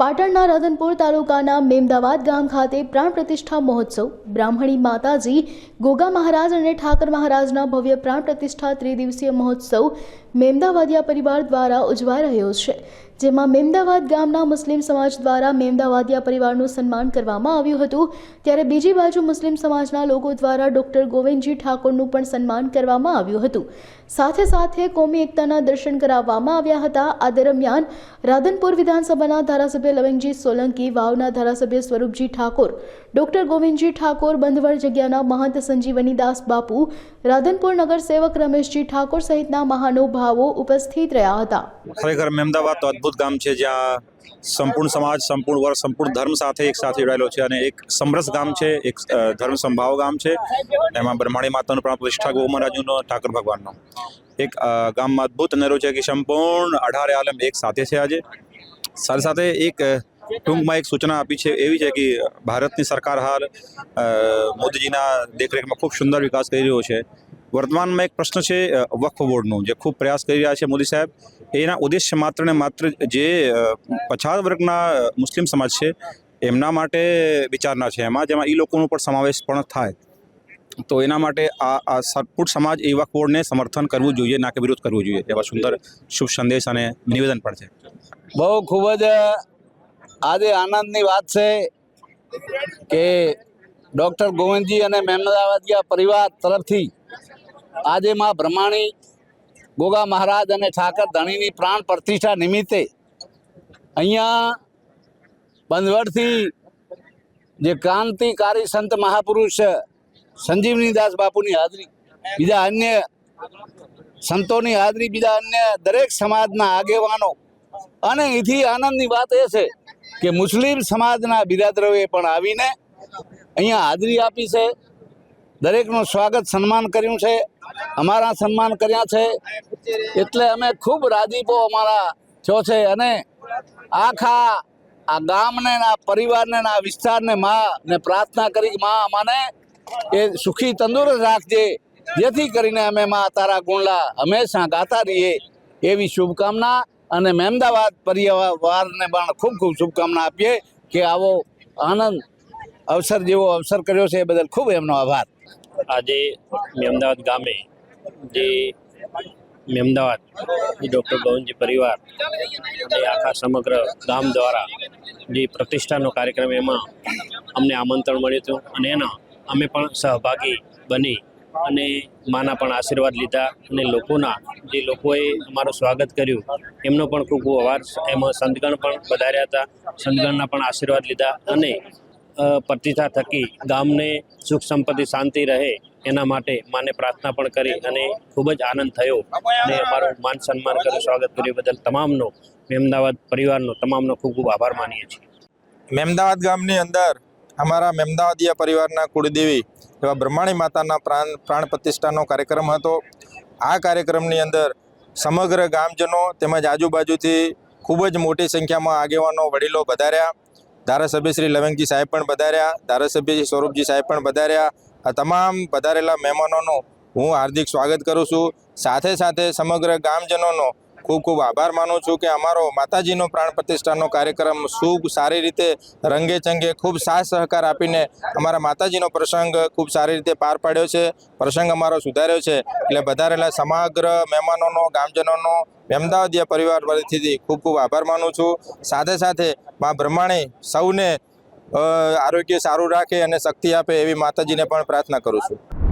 પાટણના રાધનપુર તાલુકાના મેમદાવાદ ગામ ખાતે પ્રાણ પ્રતિષ્ઠા મહોત્સવ. બ્રાહ્મણી માતાજી, ગોગા મહારાજ અને ઠાકર મહારાજના ભવ્ય પ્રાણ પ્રતિષ્ઠા ત્રિદિવસીય મહોત્સવ મેમદાવાદિયા પરિવાર દ્વારા ઉજવાઈ રહ્યો છે. જેમાં મેમદાવાદ ગામના મુસ્લિમ સમાજ દ્વારા મેમદાવાદિયા પરિવારનું સન્માન કરવામાં આવ્યું હતું. ત્યારે બીજી બાજુ મુસ્લિમ સમાજના લોકો દ્વારા ડોક્ટર ગોવિંદજી ઠાકોરનું પણ સન્માન કરવામાં આવ્યું હતું. સાથે સાથે કોમી એકતાના દર્શન કરાવવામાં આવ્યા હતા. આ દરમિયાન રાધનપુર વિધાનસભાના ધારાસભ્ય લવિંગજી સોલંકી, વાવના ધારાસભ્ય સ્વરૂપજી ઠાકોર, ડોક્ટર ગોવિંદજી ઠાકોર, બંધવડ જગ્યાના મહંત સંજીવનીદાસ બાપુ, રાધનપુર નગર સેવક રમેશજી ઠાકોર સહિતના મહાનુભાવો ઉપસ્થિત રહ્યા હતા. ખરેખર મહેમદાવાદ તો અદ્ભુત ગામ છે જ્યાં સંપૂર્ણ સમાજ, સંપૂર્ણ વર્ગ, સંપૂર્ણ ધર્મ સાથે એક સાથે જોડાયેલો છે અને એક સમરસ ગામ છે, એક ધર્મ સંભાવ ગામ છે. એમાં બ્રહ્માણી માતાનું પ્રાણ પ્રતિષ્ઠા ગૌ મહારાજનો, ઠાકર ભગવાનનો. એક ગામમાં અદ્ભુત અનેરો છે કે સંપૂર્ણ અઢારે આલમ એક સાથે છે આજે. સાથે સાથે એક ટૂંકમાં એક સૂચના આપી છે એવી છે કે ભારતની સરકાર હાલ મોદીજીના દેખરેખમાં ખૂબ સુંદર વિકાસ કરી રહ્યો છે. વર્તમાનમાં એક પ્રશ્ન છે વક્ફ બોર્ડનો, જે ખૂબ પ્રયાસ કરી રહ્યા છે મોદી સાહેબ. એના ઉદ્દેશ્ય માત્ર ને માત્ર જે પછાત વર્ગના મુસ્લિમ સમાજ છે, એમના માટે વિચારના છે. એમાં જેમાં એ લોકોનો પણ સમાવેશ પણ થાય. તો એના માટે આ આ સટપુટ સમાજ, એ વક્ફ બોર્ડને સમર્થન કરવું જોઈએ, ના કે વિરોધ કરવું જોઈએ. એવા સુંદર શુભ સંદેશ અને નિવેદન પણ છે. બહુ ખૂબ જ આજે આનંદની વાત છે કે ડૉક્ટર ગોવિંદજી અને મહેમદાવાદિયા પરિવાર તરફથી આજે માં બ્રહ્માણી ગોગા મહારાજ અને ઠાકર ધણીની પ્રાણ પ્રતિષ્ઠા નિમિત્તે અહીંયા બંધવડથી જે ક્રાંતિકારી સંત મહાપુરુષ સંજીવનીદાસ બાપુની હાજરી, બીજા અન્ય સંતોની હાજરી, બીજા અન્ય દરેક સમાજના આગેવાનો અને એથી આનંદની વાત એ છે કે મુસ્લિમ સમાજના બિરાદરોએ પણ આવીને અહીંયા હાજરી આપી છે. દરેકનું સ્વાગત સન્માન કર્યું છે. અમારા સન્માન કર્યા છે. એટલે અમે ખૂબ રાજીપો અમારા થયો છે અને આખા આ ગામને આ પરિવારને આ વિસ્તારને માં ને પ્રાર્થના કરી માં અમને એ સુખી તંદુરસ્ત રાખજે. જેથી કરીને અમે માં તારા ગુણલા હંમેશા ગાતા રહીએ. એવી શુભકામના અને મહેમદાવાદ પરિવારને પણ ખૂબ ખૂબ શુભકામના આપીએ કે આવો આનંદ અવસર જેવો અવસર કર્યો છે. એ બદલ ખૂબ એમનો આભાર. આજે મેમદાવાદ ગામે જે મેમદાવાદ ડૉક્ટર ગૌનજી પરિવાર અને આખા સમગ્ર ગામ દ્વારા જે પ્રતિષ્ઠાનો કાર્યક્રમ એમાં અમને આમંત્રણ મળ્યું હતું અને એના અમે પણ સહભાગી બની અને માના પણ આશીર્વાદ લીધા અને લોકોના જે લોકોએ અમારું સ્વાગત કર્યું, એમનો પણ ખૂબ ખૂબ અવાજ એમાં સંતગણ પણ વધાર્યા હતા, સંતગણના પણ આશીર્વાદ લીધા અને પ્રતિષ્ઠા થકી ગામને સુખ સંપત્તિ, શાંતિ રહે એના માટે માને પ્રાર્થના પણ કરી અને ખૂબ જ આનંદ થયો. અને અમારું માન સન્માન કર્યું સ્વાગત કર્યું બદલ તમામનો, મેમદાવાદ પરિવારનો તમામનો ખૂબ ખૂબ આભાર માનીએ છીએ. મેમદાવાદ ગામની અંદર અમારા મેમદાવાદીયા પરિવારના કુળદેવી એવા બ્રહ્માણી માતાના પ્રાણ પ્રાણ પ્રતિષ્ઠાનો કાર્યક્રમ હતો. આ કાર્યક્રમની અંદર સમગ્ર ગામજનો તેમજ આજુબાજુથી ખૂબ જ મોટી સંખ્યામાં આગેવાનો, વડીલો વધાર્યા ધારાસભ્ય શ્રી લવંગજી સાહેબ પણ પધાર્યા, ધારાસભ્ય શ્રી સ્વરૂપજી સાહેબ પણ પધાર્યા. આ તમામ વધારેલા મહેમાનોનું હું હાર્દિક સ્વાગત કરું છું. સાથે સાથે સમગ્ર ગામજનોનો ખૂબ ખૂબ આભાર માનું છું કે અમારો માતાજીનો પ્રાણ પ્રતિષ્ઠાનો કાર્યક્રમ ખૂબ સારી રીતે રંગે ચંગે ખૂબ સાથ સહકાર આપીને અમારા માતાજીનો પ્રસંગ ખૂબ સારી રીતે પાર પાડ્યો છે. પ્રસંગ અમારો સુધાર્યો છે. એટલે વધારેલા સમગ્ર મહેમાનોનો, ગામજનોનો, અમદાવાદિયા પરિવાર વતીથી ખૂબ ખૂબ આભાર માનું છું. સાથે સાથે મા બ્રહ્માણી સૌને આરોગ્ય સારું રાખે અને શક્તિ આપે એવી માતાજીને પણ પ્રાર્થના કરું છું.